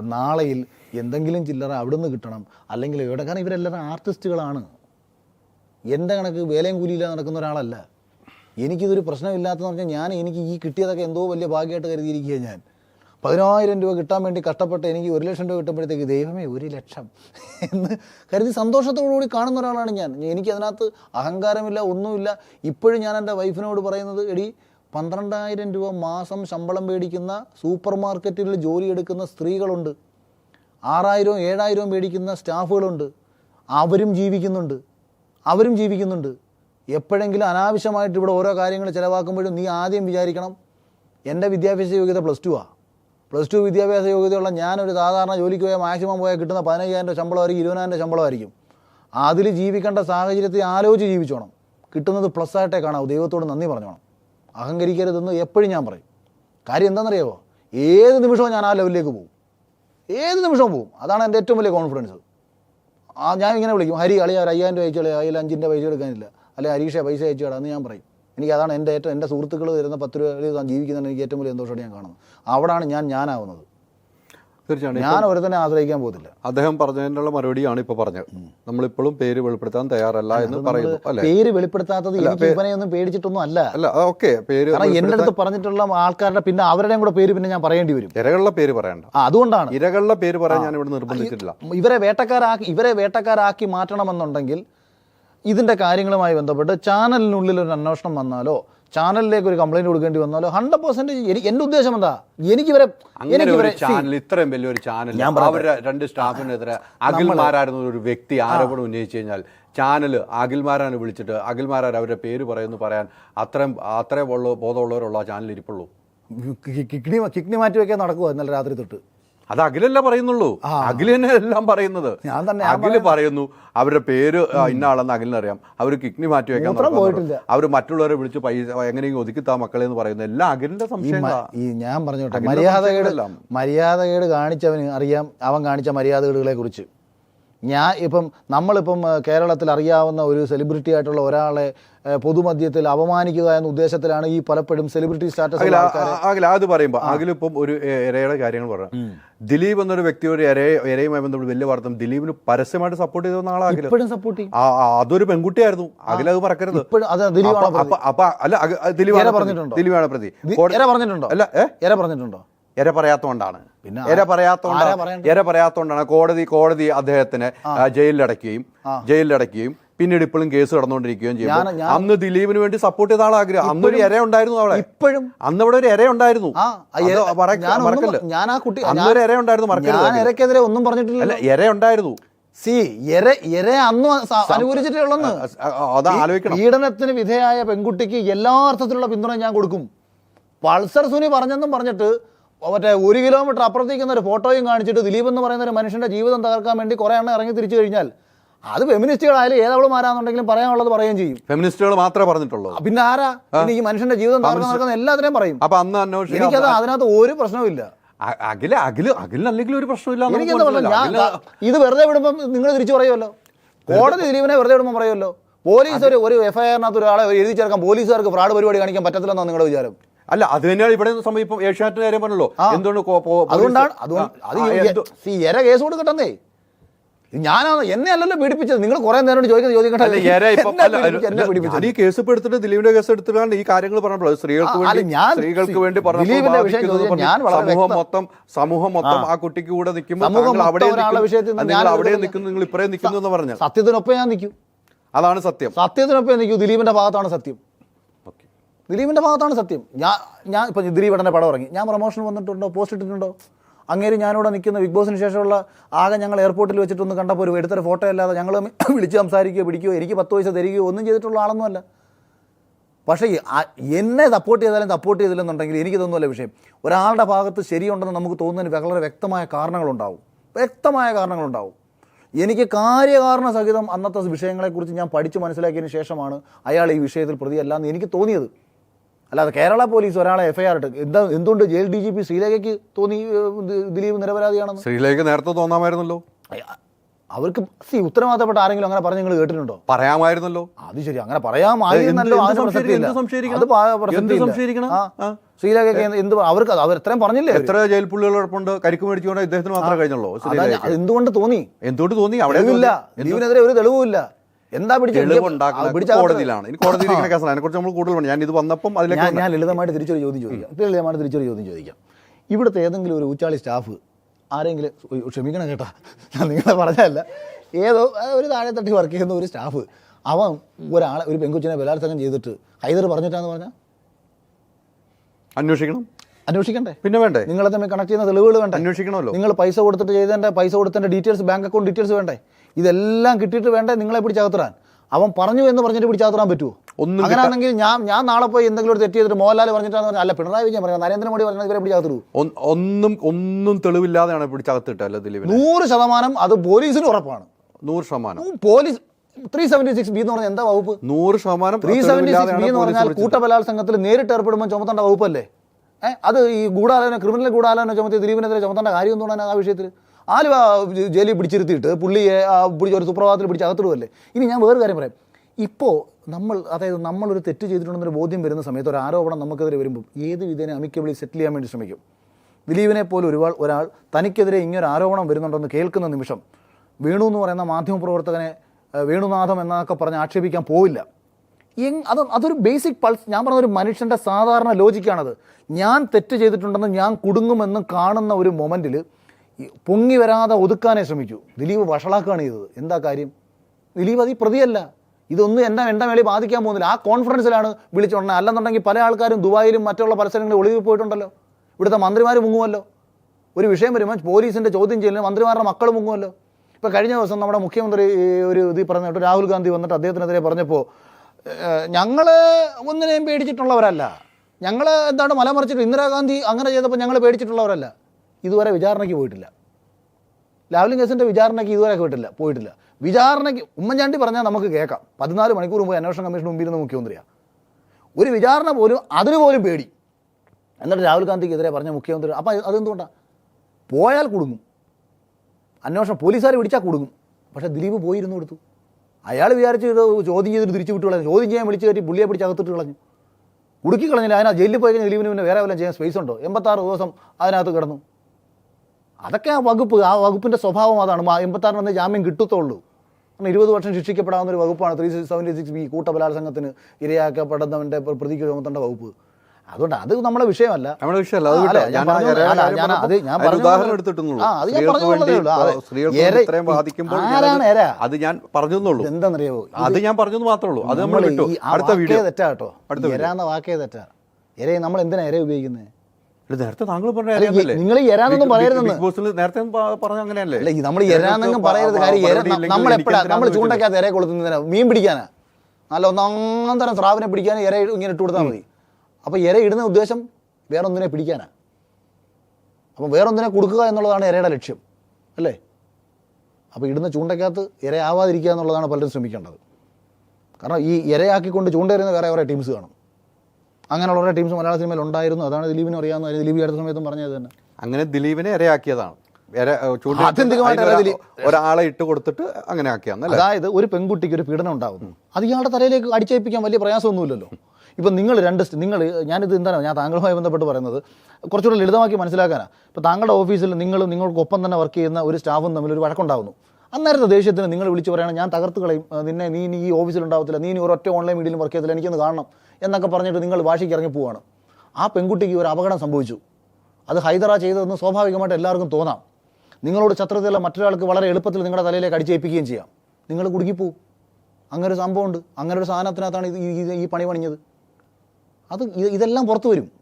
നാളെയിൽ എന്തെങ്കിലും ചില്ലറ അവിടെ നിന്ന് കിട്ടണം. അല്ലെങ്കിൽ എവിടെ? കാരണം ഇവരെല്ലാവരും ആർട്ടിസ്റ്റുകളാണ്. എന്റെ കണക്ക് വേലയും കൂലിയില്ലാതെ നടക്കുന്ന ഒരാളല്ല. എനിക്കിതൊരു പ്രശ്നമില്ലാത്തതെന്ന് പറഞ്ഞാൽ ഞാൻ എനിക്ക് ഈ കിട്ടിയതൊക്കെ എന്തോ വലിയ ഭാഗ്യമായിട്ട് കരുതിയിരിക്കുകയാണ് ഞാൻ. പതിനായിരം രൂപ കിട്ടാൻ വേണ്ടി കഷ്ടപ്പെട്ട് എനിക്ക് ഒരു ലക്ഷം രൂപ കിട്ടുമ്പോഴത്തേക്ക് ദൈവമേ ഒരു ലക്ഷം എന്ന് കരുതി സന്തോഷത്തോടുകൂടി കാണുന്ന ഒരാളാണ് ഞാൻ. എനിക്കതിനകത്ത് അഹങ്കാരമില്ല ഒന്നുമില്ല. ഇപ്പോഴും ഞാൻ എന്റെ വൈഫിനോട് പറയുന്നത് എടി പന്ത്രണ്ടായിരം രൂപ മാസം ശമ്പളം മേടിക്കുന്ന സൂപ്പർ മാർക്കറ്റിൽ ജോലിയെടുക്കുന്ന സ്ത്രീകളുണ്ട്. ആറായിരവും ഏഴായിരവും മേടിക്കുന്ന സ്റ്റാഫുകളുണ്ട്. അവരും ജീവിക്കുന്നുണ്ട്. അവരും ജീവിക്കുന്നുണ്ട്. എപ്പോഴെങ്കിലും അനാവശ്യമായിട്ട് ഇവിടെ ഓരോ കാര്യങ്ങൾ ചിലവാക്കുമ്പോഴും നീ ആദ്യം വിചാരിക്കണം എന്റെ വിദ്യാഭ്യാസ യോഗ്യത പ്ലസ് ടു ആ. പ്ലസ് ടു വിദ്യാഭ്യാസ യോഗ്യതയുള്ള ഞാനൊരു സാധാരണ ജോലിക്ക് പോയാൽ മാക്സിമം പോയാൽ കിട്ടുന്ന പതിനയ്യായിരം രൂപ ശമ്പളമായിരിക്കും ഇരുപതിനായിരം രൂപ ശമ്പളമായിരിക്കും അതിൽ ജീവിക്കേണ്ട സാഹചര്യത്തിൽ ആലോചിച്ച് ജീവിച്ചോണം. കിട്ടുന്നത് പ്ലസ് ആയിട്ടേ കാണാവൂ. ദൈവത്തോട് നന്ദി പറഞ്ഞോണം. അഹങ്കരിക്കരുതെന്ന് എപ്പോഴും ഞാൻ പറയും. കാര്യം എന്താണെന്നറിയാമോ ഏത് നിമിഷവും ഞാൻ ആ ലെവലിലേക്ക് പോകും. ഏത് നിമിഷവും പോകും. അതാണ് എന്റെ ഏറ്റവും വലിയ കോൺഫിഡൻസ്. ആ ഞാൻ ഇങ്ങനെ വിളിക്കും. ഹരി കളി ഒരു അയ്യായിരം രൂപ അയച്ചു അതിൽ അഞ്ചിന്റെ പൈസ എടുക്കാനില്ല. അല്ലെ ഹരീഷെ പൈസ അയച്ചു എന്ന് ഞാൻ പറയും. എനിക്ക് അതാണ് എന്റെ ഏറ്റവും എന്റെ സുഹൃത്തുക്കൾ തരുന്ന പത്ത് രൂപ ജീവിക്കുന്നതിന് എനിക്ക് ഏറ്റവും വലിയ സന്തോഷമായിട്ട് ഞാൻ കാണുന്നത്. അവിടാണ് ഞാൻ ഞാനാവുന്നത്. തീർച്ചയായും ഞാൻ തന്നെ ആശ്രയിക്കാൻ പോകത്തില്ല. അദ്ദേഹം പറഞ്ഞതിനുള്ള മറുപടിയാണ് ഇപ്പൊ പറഞ്ഞത്. നമ്മളിപ്പോഴും പേര് വെളിപ്പെടുത്താൻ തയ്യാറല്ല എന്ന് പറയുന്നു അല്ലെ? പേര് വെളിപ്പെടുത്താത്തത് ഒന്നും പേടിച്ചിട്ടൊന്നും അല്ല. അല്ല ഓക്കെ പേര് എന്റെ അടുത്ത് പറഞ്ഞിട്ടുള്ള ആൾക്കാരുടെ പിന്നെ അവരുടെയും കൂടെ പേര് പിന്നെ ഞാൻ പറയേണ്ടി വരും. ഇരകളുടെ പേര് പറയണ്ട. അതുകൊണ്ടാണ്. ഇരകളുടെ പേര് പറയാൻ ഞാൻ ഇവിടെ നിർബന്ധിച്ചിട്ടില്ല. ഇവരെ വേട്ടക്കാരാക്കി ഇവരെ വേട്ടക്കാരാക്കി മാറ്റണമെന്നുണ്ടെങ്കിൽ ഇതിന്റെ കാര്യങ്ങളുമായി ബന്ധപ്പെട്ട് ചാനലിനുള്ളിൽ ഒരു അന്വേഷണം വന്നാലോ ചാനലിലേക്ക് ഒരു കംപ്ലൈന്റ് കൊടുക്കേണ്ടി വന്നാലോ? ഹൺഡ്രഡ് പെർസെന്റേജ് എന്റെ ഉദ്ദേശം എന്താ? എനിക്ക് ഇവരെ എനിക്ക് ഇവരെ ചാനൽ ഇത്രയും വലിയൊരു ചാനൽ അവരുടെ രണ്ട് സ്റ്റാഫിനെതിരെ അഖിൽമാരായിരുന്ന ഒരു വ്യക്തി ആരോപണം ഉന്നയിച്ചു കഴിഞ്ഞാൽ ചാനൽ അഖിൽമാരാണ് വിളിച്ചിട്ട് അഖിൽമാരാർ അവരുടെ പേര് പറയുന്നു പറയാൻ അത്രയും അത്രയും ഉള്ള ബോധമുള്ളവരുള്ള ആ ചാനൽ ഇരിപ്പുള്ളൂ. കിഡ്നി കിഡ്നി മാറ്റി വെക്കാൻ നടക്കുമോ ഇന്നലെ രാത്രി തൊട്ട്. അത് അഖിലല്ല പറയുന്നുള്ളൂ. അഖിൽ തന്നെ എല്ലാം പറയുന്നത്. ഞാൻ തന്നെ- അഖിൽ പറയുന്നു അവരുടെ പേര് ഇന്ന ആളെന്ന് അഖിലിന് അറിയാം. അവർ കിഡ്നി മാറ്റി വെക്കാൻ. അവർ മറ്റുള്ളവരെ വിളിച്ച് പൈസ എങ്ങനെയെങ്കിലും ഒതുക്കിത്താ മക്കളെ എന്ന് പറയുന്നത് എല്ലാം അഖിലിന്റെ സംശയം ഈ ഞാൻ പറഞ്ഞോട്ടെ മര്യാദകേട് മര്യാദകേട് കാണിച്ചവന് അറിയാം അവൻ കാണിച്ച മര്യാദകേടുകളെ കുറിച്ച് ഞാൻ ഇപ്പം നമ്മളിപ്പം കേരളത്തിൽ അറിയാവുന്ന ഒരു സെലിബ്രിറ്റി ആയിട്ടുള്ള ഒരാളെ പൊതുമധ്യത്തിൽ അപമാനിക്കുക എന്ന ഉദ്ദേശത്തിലാണ് ഈ പലപ്പോഴും സെലിബ്രിറ്റി സ്റ്റാറ്റസ് അഖില അത് പറയുമ്പോൾ അഖിലിപ്പം ഒരു ഇരയുടെ കാര്യങ്ങൾ പറഞ്ഞു. ദിലീപ് എന്നൊരു വ്യക്തി ഒരു ഇരയെ ഇരയുമായി ബന്ധപ്പെട്ട് വലിയ വാർത്ത ദിലീപിന് പരസ്യമായിട്ട് സപ്പോർട്ട് ചെയ്ത ആളാ അഖിൽ. ഇപ്പോഴും സപ്പോർട്ട് അതൊരു പെൺകുട്ടിയായിരുന്നു. അഖില അത് ദിലീപാണ് അപ്പൊ- അല്ല ദിലീപാണ് ഇര. പറഞ്ഞിട്ടുണ്ടോ? ദിലീപാണ് പ്രതി. ഇര പറഞ്ഞിട്ടുണ്ടോ? അല്ല ഇര പറഞ്ഞിട്ടുണ്ടോ? എര പറയാത്തോണ്ടാണ് പിന്നെ ആരാ പറയാത്തോണ്ടാണ് പറയാത്തോണ്ടാണ് കോടതി കോടതി അദ്ദേഹത്തിന് ജയിലിലടയ്ക്കുകയും ജയിലിലടയ്ക്കുകയും പിന്നീട് ഇപ്പോഴും കേസ് കടന്നുകൊണ്ടിരിക്കുകയും ചെയ്യും അന്ന് ദിലീപിന് വേണ്ടി സപ്പോർട്ട് ചെയ്ത ആളാഗ്രഹം അന്ന് ഒരു ഇര ഉണ്ടായിരുന്നു അവിടെ. ഇപ്പോഴും അന്ന് അവിടെ ഒരു ഇര ഉണ്ടായിരുന്നു. ഞാൻ ആ കുട്ടി അന്നൊരു ഇര ഉണ്ടായിരുന്നു മറക്കരുത് ഞാൻ ഇരക്കെതിരെ ഒന്നും പറഞ്ഞിട്ടില്ല ഇര ഉണ്ടായിരുന്നു. സി എര എര അന്ന് അനുകൂലിച്ചിട്ടേ ഉള്ളെന്ന് ആലോചിക്കണം. പീഡനത്തിന് വിധേയായ പെൺകുട്ടിക്ക് എല്ലാ അർത്ഥത്തിലുള്ള പിന്തുണ ഞാൻ കൊടുക്കും. പൾസർ സുനി പറഞ്ഞെന്നും പറഞ്ഞിട്ട് മറ്റേ ഒരു കിലോമീറ്റർ അപ്പുറത്തേക്കുന്ന ഒരു ഫോട്ടോയും കാണിച്ചിട്ട് ദിലീപ് എന്ന് പറയുന്ന ഒരു മനുഷ്യന്റെ ജീവിതം തകർക്കാൻ വേണ്ടി കുറെ എണ്ണം ഇറങ്ങി തിരിച്ചു കഴിഞ്ഞാൽ അത് ഫെമിനിസ്റ്റുകളായാലും ഏതവളുമാരാന്നുണ്ടെങ്കിലും പറയാനുള്ളത് പറയുകയും ചെയ്യും. ഫെമിനിസ്റ്റുകൾ മാത്രമേ പറഞ്ഞിട്ടുള്ളൂ. പിന്നെ ആരാ? പിന്നെ ഈ മനുഷ്യന്റെ ജീവിതം തകർക്കാൻ നടക്കുന്ന എല്ലാത്തിനെയും പറയും. അപ്പൊ അന്ന് അന്വേഷിക്കാൻ എനിക്കത് അതിനകത്ത് ഒരു പ്രശ്നവുമില്ല അഖിൽ അഖിൽ അഖിലിന് അല്ലെങ്കിൽ ഒരു പ്രശ്നമില്ല എനിക്കെന്താ. ഇത് വെറുതെ വിടുമ്പോൾ നിങ്ങൾ തിരിച്ചു പറയുമല്ലോ. കോടതി ദിലീപിനെ വെറുതെ വിടുമ്പോൾ പറയുമല്ലോ. പോലീസ് ഒരു ഒരു എഫ്ഐആറിനകത്ത് ഒരാളെ എഴുതി ചേർക്കാൻ പോലീസുകാർക്ക് ഫ്രാഡ് പരിപാടി കാണിക്കാൻ പറ്റത്തില്ലെന്നാണ് നിങ്ങളുടെ വിചാരം. അല്ല അത് തന്നെയാണ് ഇവിടെ സമയം ഇപ്പം ഏഷ്യാനെറ്റ് നേരെ പറഞ്ഞല്ലോ. എന്തുകൊണ്ട് അതുകൊണ്ടാണ് അതുകൊണ്ട് എര കേസ് കൊടുക്കട്ടെ ഞാനാണ് എന്നെ അല്ലല്ലോ പീഡിപ്പിച്ചത്. നിങ്ങൾ കുറെ നേരം ചോദിക്കുന്ന ചോദിക്കട്ടെ ഈ കേസ് ഇപ്പൊ എടുത്തിട്ട് ദിലീപിന്റെ കേസ് എടുത്തിട്ടാണ് ഈ കാര്യങ്ങൾ പറഞ്ഞപ്പോൾ സ്ത്രീകൾക്ക് വേണ്ടി ഞാൻ സ്ത്രീകൾക്ക് വേണ്ടി സമൂഹം മൊത്തം സമൂഹം മൊത്തം ആ. കുട്ടിക്ക് കൂടെ നിൽക്കുമ്പോൾ അവിടെ അവിടെ നിൽക്കുന്നു നിങ്ങൾ ഇപ്പറേ നിൽക്കുന്നു എന്ന് പറഞ്ഞു സത്യത്തിനൊപ്പം ഞാൻ നിൽക്കും. അതാണ് സത്യം. സത്യത്തിനൊപ്പം നിൽക്കൂ. ദിലീപിന്റെ ഭാഗത്താണ് സത്യം. ഓക്കെ ദിലീപിന്റെ ഭാഗത്താണ് സത്യം. ഞാൻ ഞാൻ ഇപ്പം ദിലീപേട്ടന്റെ പടം ഇറങ്ങി. ഞാൻ പ്രൊമോഷൻ വന്നിട്ടുണ്ടോ? പോസ്റ്റ് ഇട്ടിട്ടുണ്ടോ? അങ്ങേര് ഞാനിവിടെ നിൽക്കുന്ന ബിഗ് ബോസിന് ശേഷമുള്ള ആകെ ഞങ്ങൾ എയർപോർട്ടിൽ വെച്ചിട്ടൊന്ന് കണ്ടപ്പോൾ ഒരു എടുത്തൊരു ഫോട്ടോ അല്ലാതെ ഞങ്ങൾ വിളിച്ച് സംസാരിക്കുകയോ പിടിക്കുകയോ എനിക്ക് പത്ത് പൈസ തരികയോ ഒന്നും ചെയ്തിട്ടുള്ള ആളൊന്നുമല്ല പക്ഷേ എന്നെ സപ്പോർട്ട് ചെയ്താലും സപ്പോർട്ട് ചെയ്തില്ലെന്നുണ്ടെങ്കിൽ എനിക്ക് തോന്നുന്നില്ല വിഷയം. ഒരാളുടെ ഭാഗത്ത് ശരിയുണ്ടെന്ന് നമുക്ക് തോന്നുന്നതിന് വളരെ വ്യക്തമായ കാരണങ്ങളുണ്ടാവും. വ്യക്തമായ കാരണങ്ങളുണ്ടാവും. എനിക്ക് കാര്യകാരണ സഹിതം അന്നത്തെ വിഷയങ്ങളെക്കുറിച്ച് ഞാൻ പഠിച്ച് മനസ്സിലാക്കിയതിന് ശേഷമാണ് അയാൾ ഈ വിഷയത്തിൽ പ്രതിയല്ല എന്ന് എനിക്ക് തോന്നിയത്. അല്ലാതെ കേരള പോലീസ് ഒരാളെ എഫ്ഐആർ ഇട്ട് എന്താ എന്തുകൊണ്ട് ജയിൽ ഡി ജി പി ശ്രീലേഖയ്ക്ക് തോന്നി ദിലീപ് നിരപരാധിയാണെന്ന്? ശ്രീലേഖ നേരത്തെ തോന്നാമായിരുന്നല്ലോ. അവർക്ക് സി ഉത്തരവാദിത്തപ്പെട്ട ആരെങ്കിലും അങ്ങനെ പറഞ്ഞ് നിങ്ങൾ കേട്ടിട്ടുണ്ടോ? പറയാമായിരുന്നല്ലോ. അത് ശരി അങ്ങനെ പറയാമായിരുന്നല്ലോ. ശ്രീലേഖയ്ക്ക് എന്ത് അവർക്ക് അവർ എത്രയും പറഞ്ഞില്ലേ? എത്ര ജയിൽ പുള്ളികളോടൊപ്പമുണ്ട് കരിക്ക് മേടിച്ചുകൊണ്ട് ഇദ്ദേഹത്തിന് മാത്രമേ കഴിഞ്ഞുള്ളൂ എന്തുകൊണ്ട് തോന്നി? എന്തുകൊണ്ട് തോന്നി? അവിടെ ഒരു തെളിവുമില്ല. എന്താ കോടതിയിലാണ്. ഇനി കോടതിയിലിരിക്കുന്ന കേസാണ്. അതിനെക്കുറിച്ച് നമ്മൾ കൂടുതൽ പറഞ്ഞു. ഞാൻ ഇത് വന്നപ്പം അതിലേക്ക് ഞാൻ ഞാൻ ലളിതമായിട്ട് തിരിച്ചൊരു ചോദ്യം ചോദിക്കാം. ലളിതമായിട്ട് തിരിച്ചൊരു ചോദ്യം ചോദിക്കാം. ഇവിടുത്തെ ഏതെങ്കിലും ഒരു ഊച്ചാളി സ്റ്റാഫ് ആരെങ്കിലും ക്ഷമിക്കണം കേട്ടാ. ഞാൻ നിങ്ങളെ പറഞ്ഞതല്ല. ഏതോ ഒരു താഴെ തട്ടി വർക്ക് ചെയ്യുന്ന ഒരു സ്റ്റാഫ് അവൻ ഒരാളെ ഒരു പെൺകുച്ചിനെ ബലാത്സംഗം ചെയ്തിട്ട് ഹൈദർ പറഞ്ഞിട്ടാന്ന് പറഞ്ഞ? അന്വേഷിക്കണം. അന്വേഷിക്കണ്ടേ? പിന്നെ വേണ്ടേ? നിങ്ങളെ തമ്മിൽ കണക്ട് ചെയ്യുന്ന തെളിവുകൾ വേണ്ട? അന്വേഷിക്കണമല്ലോ. നിങ്ങൾ പൈസ കൊടുത്തിട്ട് ചെയ്തതിന്റെ പൈസ കൊടുത്തതിന്റെ ഡീറ്റെയിൽസ് ബാങ്ക് അക്കൗണ്ട് ഡീറ്റെയിൽസ് വേണ്ടേ? ഇതെല്ലാം കിട്ടിയിട്ട് വേണ്ടേ നിങ്ങളെ പിടിച്ചകത്തിറാൻ അവൻ പറഞ്ഞു എന്ന് പറഞ്ഞിട്ട് പിടിച്ചകത്തിറാൻ പറ്റുമോ ഒന്നും അങ്ങനെയാണെങ്കിൽ ഞാൻ ഞാൻ നാളെ പോയി എന്തെങ്കിലും ഒരു തെറ്റ് ചെയ്തിട്ട് മോഹൻലാൽ പറഞ്ഞിട്ടാണ് പറഞ്ഞാൽ അല്ല പിണറായി വിജയൻ പറഞ്ഞു നരേന്ദ്രമോദി പറഞ്ഞാൽ ഇവരെ പിടിച്ചകത്തിടൂ ഒന്ന്- ഒന്നും തെളിവില്ലാതെയാണ് പിടിച്ചകത്തിട്ട് അല്ല ദിലീപ് നൂറ് ശതമാനം അത് പോലീസിന് ഉറപ്പാണ്. നൂറ് ശതമാനം. Police three seventy six B എന്ന് പറഞ്ഞാൽ എന്താ വകുപ്പ്? നൂറ് ശതമാനം ത്രീ സെവന്റി സിക്സ് ബി എന്ന് പറഞ്ഞാൽ. കൂട്ടബലാത്സംഗത്തിൽ നേരിട്ട് ഏർപ്പെടുമ്പോൾ ചുമത്തേണ്ട വകുപ്പല്ലേ? അത് ഈ ഗൂഢാലോചന ക്രിമിനൽ ഗൂഢാലോചന ചുമത്തി ദിലീപിനെതിരെ ചുമത്തേണ്ട കാര്യം എന്തുകൊണ്ടാണ് ആ വിഷയത്തിൽ ആലുവ ജയിലിൽ പിടിച്ചിരുത്തിയിട്ട് പുള്ളിയെ പിടിച്ച ഒരു സുപ്രഭാതത്തിൽ പിടിച്ച് അകത്തിടുമല്ലേ ഇനി ഞാൻ വേറൊരു കാര്യം പറയാം. ഇപ്പോൾ നമ്മൾ അതായത് നമ്മളൊരു തെറ്റ് ചെയ്തിട്ടുണ്ടെന്നൊരു ബോധ്യം വരുന്ന സമയത്ത് ഒരു ആരോപണം നമുക്കെതിരെ വരുമ്പോൾ ഏത് വിധേന അമിക്കബിളി സെറ്റിൽ ചെയ്യാൻ വേണ്ടി ശ്രമിക്കും? ദിലീപിനെ പോലെ ഒരുപാട് ഒരാൾ തനിക്കെതിരെ ഇങ്ങനൊരു ആരോപണം വരുന്നുണ്ടെന്ന് കേൾക്കുന്ന നിമിഷം വേണു എന്ന് പറയുന്ന മാധ്യമപ്രവർത്തകനെ വേണുനാഥം എന്നൊക്കെ പറഞ്ഞ് ആക്ഷേപിക്കാൻ പോവില്ല. അത് അതൊരു ബേസിക് പൾസ് ഞാൻ പറഞ്ഞ ഒരു മനുഷ്യന്റെ സാധാരണ ലോജിക്കാണത് ഞാൻ തെറ്റ് ചെയ്തിട്ടുണ്ടെന്ന് ഞാൻ കുടുങ്ങുമെന്ന് കാണുന്ന ഒരു മൊമെന്റിൽ പൊങ്ങി വരാതെ ഒതുക്കാനേ ശ്രമിച്ചു ദിലീപ് വഷളാക്കുകയാണ് ചെയ്തത്. എന്താ കാര്യം? ദിലീപ് അത് ഈ പ്രതിയല്ല. ഇതൊന്നും എന്റെ എന്റെ മേളിൽ ബാധിക്കാൻ പോകുന്നില്ല. ആ കോൺഫിഡൻസിലാണ് വിളിച്ചുകൊണ്ടത് അല്ലെന്നുണ്ടെങ്കിൽ പല ആൾക്കാരും ദുബായിലും മറ്റുള്ള പല സ്ഥലങ്ങളിൽ ഒളിവിൽ പോയിട്ടുണ്ടല്ലോ. ഇവിടുത്തെ മന്ത്രിമാർ മുങ്ങുമല്ലോ. ഒരു വിഷയം വരുമ്പോൾ പോലീസിന്റെ ചോദ്യം ചെയ്യലിന് മന്ത്രിമാരുടെ മക്കൾ മുങ്ങുമല്ലോ. ഇപ്പോൾ കഴിഞ്ഞ ദിവസം നമ്മുടെ മുഖ്യമന്ത്രി ഒരു ഇത് പറഞ്ഞിട്ട് രാഹുൽ ഗാന്ധി വന്നിട്ട് അദ്ദേഹത്തിനെതിരെ പറഞ്ഞപ്പോൾ ഞങ്ങൾ ഒന്നിനെയും പേടിച്ചിട്ടുള്ളവരല്ല. ഞങ്ങൾ എന്താണ് മലമറിച്ചിട്ട് ഇന്ദിരാഗാന്ധി അങ്ങനെ ചെയ്തപ്പോൾ ഞങ്ങൾ പേടിച്ചിട്ടുള്ളവരല്ല. ഇതുവരെ വിചാരണയ്ക്ക് പോയിട്ടില്ല. ലാവ്ലിൻ കേസിന്റെ വിചാരണയ്ക്ക് ഇതുവരെ പോയിട്ടില്ല പോയിട്ടില്ല. വിചാരണയ്ക്ക് ഉമ്മൻചാണ്ടി പറഞ്ഞാൽ നമുക്ക് കേൾക്കാം. പതിനാല് മണിക്കൂർ മുമ്പ് അന്വേഷണ കമ്മീഷൻ നിന്ന് മുഖ്യമന്ത്രിയാണ് ഒരു വിചാരണ പോലും അതിന് പോലും പേടി. എന്നിട്ട് രാഹുൽ ഗാന്ധിക്ക് ഗാന്ധിക്കെതിരെ പറഞ്ഞ മുഖ്യമന്ത്രി അപ്പം അതെന്തുകൊണ്ടാണ് പോയാൽ കുടുങ്ങും. അന്വേഷണം പോലീസുകാർ പിടിച്ചാൽ കുടുങ്ങും. പക്ഷേ ദിലീപ് പോയിരുന്നു കൊടുത്തു അയാൾ വിചാരിച്ച് ചോദ്യം ചെയ്തിട്ട് തിരിച്ചു വിട്ടു കളഞ്ഞു. ചോദ്യം ചെയ്യാൻ വിളിച്ച് കയറ്റി പുള്ളിയെ പിടിച്ച് അകത്തിട്ട് കളഞ്ഞു. കുടുക്കി കളഞ്ഞില്ല. അതിനാ ജയിലിൽ പോയി കഴിഞ്ഞാൽ ദിലീപിന് പിന്നെ വേറെ വല്ലതും ചെയ്യാൻ സ്പേസ് ഉണ്ടോ? എൺപത്താറ് ദിവസം അതിനകത്ത് കിടന്നു. അതൊക്കെ ആ വകുപ്പ് ആ വകുപ്പിന്റെ സ്വഭാവം അതാണ്. എൺപത്താറിന് വന്ന് ജാമ്യം കിട്ടത്തുള്ളൂ. കാരണം ഇരുപത് വർഷം ശിക്ഷിക്കപ്പെടാവുന്ന ഒരു വകുപ്പാണ് ത്രീ സെവന്റി സിക്സ് ബി കൂട്ടബലാത്സംഗത്തിന് ഇരയാക്കപ്പെടുന്നവന്റെ പ്രതിക്ക് ചുമത്തേണ്ട വകുപ്പ്. അതുകൊണ്ട് അത് നമ്മുടെ വിഷയമല്ല. നമ്മുടെ വിഷയമല്ല അത് ഞാൻ അത് പറഞ്ഞു ഉദാഹരണം എന്നുള്ളൂ. അത് ഞാൻ പറഞ്ഞു മാത്രമേ ഉള്ളൂ. അത് നമ്മൾ അടുത്ത വാക്കേ വീഡിയോ. തെറ്റാ കേട്ടോ. അടുത്ത ഈ എരാന്ന വാക്കേ തെറ്റാ. എരയെ നമ്മൾ എന്തിനാ ഇര ഉപയോഗിക്കുന്നത് നേരത്തെ താങ്കൾ പറഞ്ഞ നിങ്ങൾ എരാന്നൊന്നും പറയരുതെന്ന്. നേരത്തെ പറഞ്ഞ അങ്ങനെയല്ലേ? നമ്മൾ ചിലർക്ക് പറയരുത് കാര്യം നമ്മൾ എപ്പോഴാ നമ്മൾ? ചൂണ്ടക്കകത്ത് ഇരയെ കൊളുത്തുന്നതിനാ? മീൻ പിടിക്കാനാ? നല്ല ഒന്നാം തരം സ്രാവിനെ പിടിക്കാൻ ഇര ഇങ്ങനെ ഇട്ട് കൊടുത്താൽ മതി. അപ്പോൾ ഇര ഇടുന്ന ഉദ്ദേശം വേറൊന്നിനെ പിടിക്കാനാ. അപ്പം വേറൊന്നിനെ കൊടുക്കുക എന്നുള്ളതാണ് ഇരയുടെ ലക്ഷ്യം അല്ലേ? അപ്പോൾ ഇടുന്ന ചൂണ്ടക്കകത്ത് ഇരയാവാതിരിക്കുക എന്നുള്ളതാണ് പലരും ശ്രമിക്കേണ്ടത്. കാരണം ഈ ഇരയാക്കിക്കൊണ്ട് ചൂണ്ടയിരുന്ന വേറെ കുറേ ടീംസ് കാണും. അങ്ങനെയുള്ള കുറേ ടീംസ് മലയാള സിനിമയിൽ ഉണ്ടായിരുന്നു. അതാണ് ദിലീപിനെ അറിയാവുന്ന കാര്യം. ദിലീപ് അടുത്ത സമയത്തും പറഞ്ഞത് തന്നെ. അങ്ങനെ ദിലീപിനെ ഇരയാക്കിയതാണ്. ഒരാളെ ഇട്ട് കൊടുത്തിട്ട് അങ്ങനെ ആക്കിയാന്നല്ലേ അതായത് ഒരു പെൺകുട്ടിക്ക് ഒരു പീഡനം ഉണ്ടാകുന്നു അത് ഇയാളുടെ തലയിലേക്ക് അടിച്ചേൽപ്പിക്കാൻ വലിയ പ്രയാസമൊന്നുമില്ലല്ലോ. ഇപ്പം നിങ്ങൾ രണ്ട് നിങ്ങൾ ഞാനിത് എന്താണ് ഞാൻ താങ്കളുമായി ബന്ധപ്പെട്ട് പറയുന്നത്. കുറച്ചുകൂടെ ലളിതമാക്കി മനസ്സിലാക്കാനാണ് ഇപ്പോൾ താങ്കളുടെ ഓഫീസിൽ നിങ്ങളും നിങ്ങൾക്കൊപ്പം തന്നെ വർക്ക് ചെയ്യുന്ന ഒരു സ്റ്റാഫും തമ്മിൽ ഒരു വഴക്കുണ്ടാകുന്നു അന്നേരത്തെ ദേഷ്യത്തിന് നിങ്ങൾ വിളിച്ച് പറയണം ഞാൻ തകർത്ത് കളയും. നിന്നെ നീ ഇനി ഈ ഓഫീസിൽ ഉണ്ടാവത്തില്ല. നീ ഇനി ഒരൊറ്റ ഓൺലൈൻ മീഡിയയിലും വർക്ക് ചെയ്തില്ല എനിക്കൊന്ന് കാണണം. എന്നൊക്കെ പറഞ്ഞിട്ട് നിങ്ങൾ വാശിക്ക് ഇറങ്ങി പോവാണ്. ആ പെൺകുട്ടിക്ക് ഒരു അപകടം സംഭവിച്ചു. അത് ഹൈദറ ചെയ്തതെന്ന് സ്വാഭാവികമായിട്ട് എല്ലാവർക്കും തോന്നാം. നിങ്ങളോട് ശത്രുതയുള്ള മറ്റൊരാൾക്ക് വളരെ എളുപ്പത്തിൽ നിങ്ങളുടെ തലയിലേക്ക് അടിച്ചേൽപ്പിക്കുകയും ചെയ്യാം. നിങ്ങൾ കുടുക്കിപ്പോവും അങ്ങനെ ഒരു സംഭവമുണ്ട്. അങ്ങനെ ഒരു സാധനത്തിനകത്താണ് ഈ- ഈ പണി പണിഞ്ഞത്. അത് ഇതെല്ലാം പുറത്തു വരും.